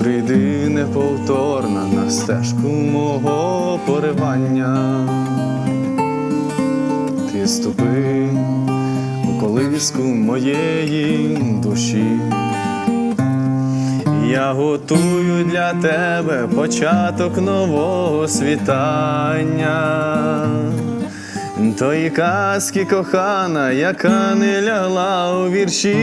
прийди неповторна на стежку мого поривання. Ти ступи у колиску моєї душі. Я готую для тебе початок нового світання. Тої казки кохана, яка не лягла у вірші,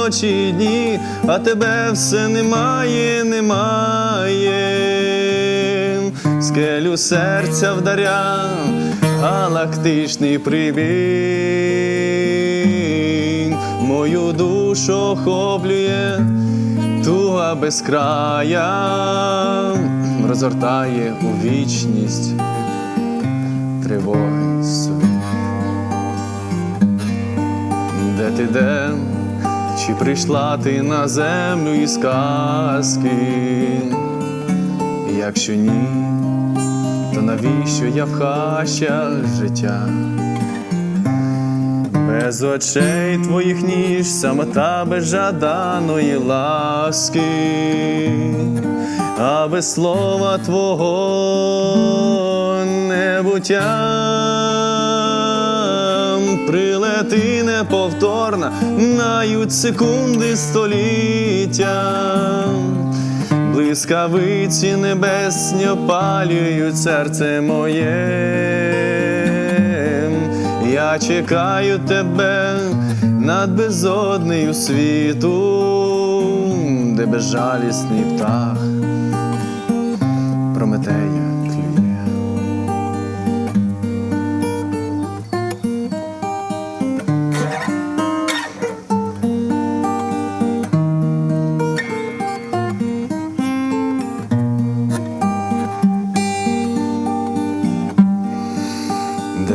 ночі й дні, а тебе все немає, немає. Скелю серця вдаря, галактичний прибій, мою душу охоплює туга безкрая, розгортає у вічність тривоги собі. Де ти де, чи прийшла ти на землю із казки? Якщо ні, то навіщо я в хащах життя? Без очей твоїх ніж, самота без жаданої ласки, а без слова твого небуття прилети неповторна, нають секунди століття. Блискавиці небесні опалюють серце моє. Я чекаю тебе над безоднею світу, де безжалісний птах Прометея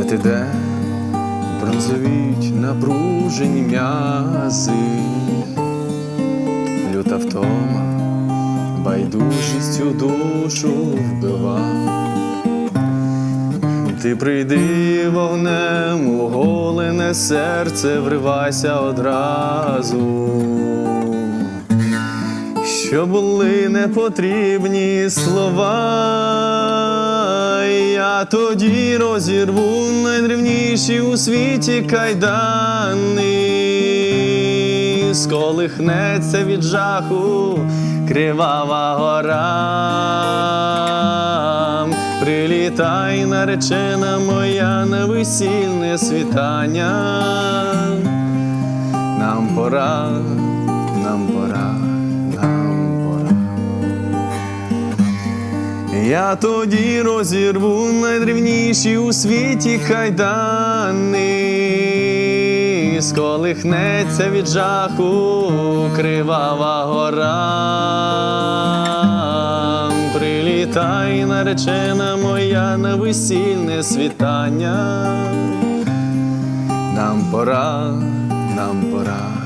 Де ти де бронзовіть напружені м'язи, люта втома, байдужістю душу вбива. Ти прийди вогнем, у голене серце вривайся одразу, що були непотрібні слова, я тоді розірву найдревніші у світі кайдани, сколихнеться від жаху кривава гора. Прилітай, наречена моя на весільне світання. Нам пора, нам пора, Я тоді розірву найдрівніші у світі кайдани, сколихнеться від жаху кривава гора. Прилітай, наречена моя на весільне світання. Нам пора, нам пора.